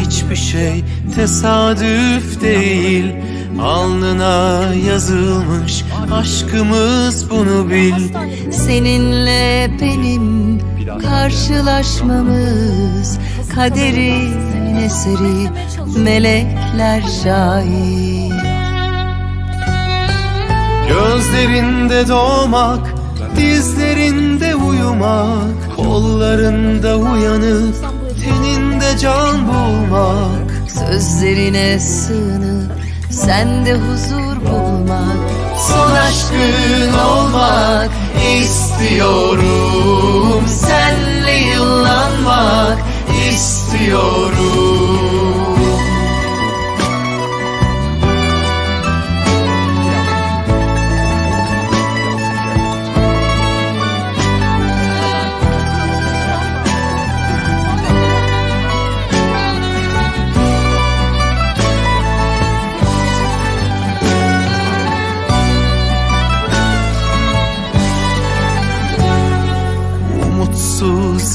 hiçbir şey tesadüf değil. Alnına yazılmış aşkımız bunu bil. Seninle benim karşılaşmamız Kaderin eseri melekler şahit Gözlerinde doğmak, dizlerinde uyumak Kollarında uyanıp, teninde can bulmak Sözlerine sığınıp sende huzur bulmak. Son aşkın olmak istiyorum Senle yıllanmak istiyorum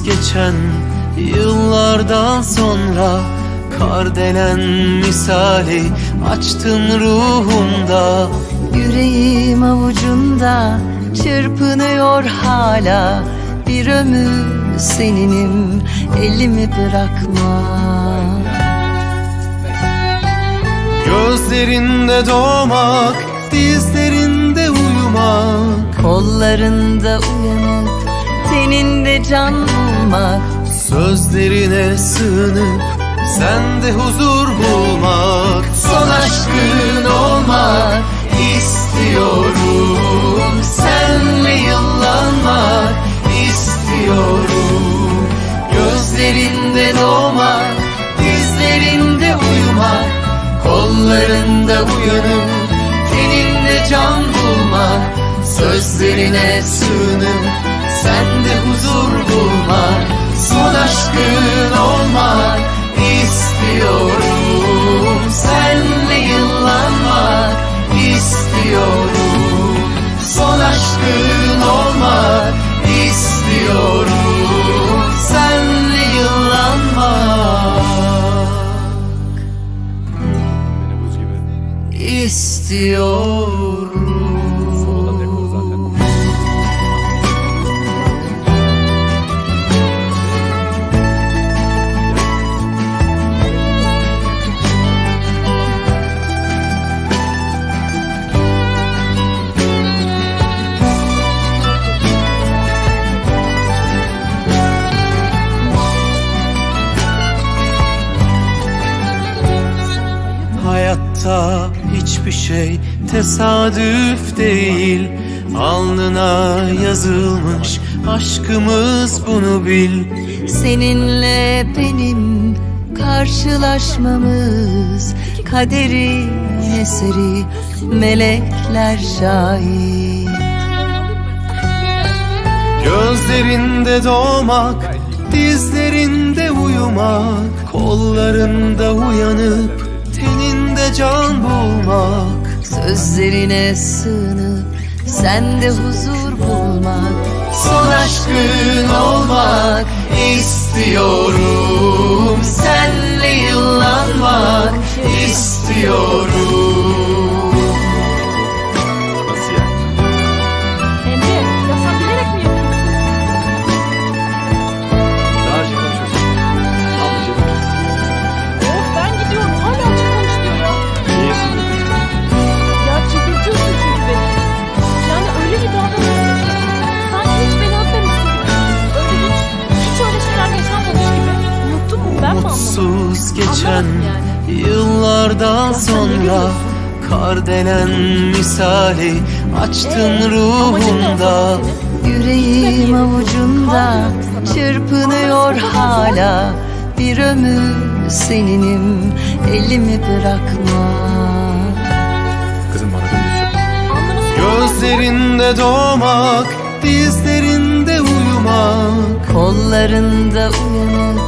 geçen yıllardan sonra Kardelen misali açtın ruhumda Yüreğim avucunda çırpınıyor hala. Bir ömür seninim elimi bırakma. Gözlerinde doğmak, dizlerinde uyumak. Kollarında uyanıp teninde can bulmak. Sözlerine sığınıp sende huzur bulmak. Son aşkın olmak. İstiyorum Senle yıllanmak. İstiyorum Gözlerinde doğmak, dizlerinde uyumak. Kollarında uyanıp teninde can bulmak. Sözlerine sığınıp sende huzur bulmak Son aşkın olmak istiyorum. Senle yıllanmak istiyorum. Son aşkın olmak istiyorum. Senle yıllanmak istiyorum Hayatta hiçbir şey tesadüf değil. Alnına yazılmış aşkımız bunu bil. Seninle benim karşılaşmamız Kaderin eseri melekler şahit Gözlerinde doğmak, dizlerinde uyumak Kollarında uyanıp, can bulmak Sözlerine sığınıp sende huzur bulmak Son aşkın olmak istiyorum. Senle yıllanmak istiyorum Mutsuz geçen yani. yıllardan Ya sonra? Kardelen misali açtın Ee, ruhumda? Yüreğim avucunda çırpınıyor hala Bir ömür seninim elimi bırakma Kızım bana yok. Gözlerinde doğmak, dizlerinde uyumak Kollarında uyanıp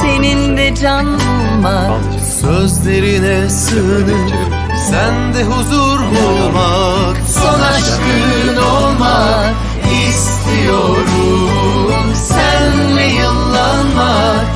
senin de can bulmak Sözlerine sığınıp Sen de huzur bulmak. Son aşkın olmak istiyorum.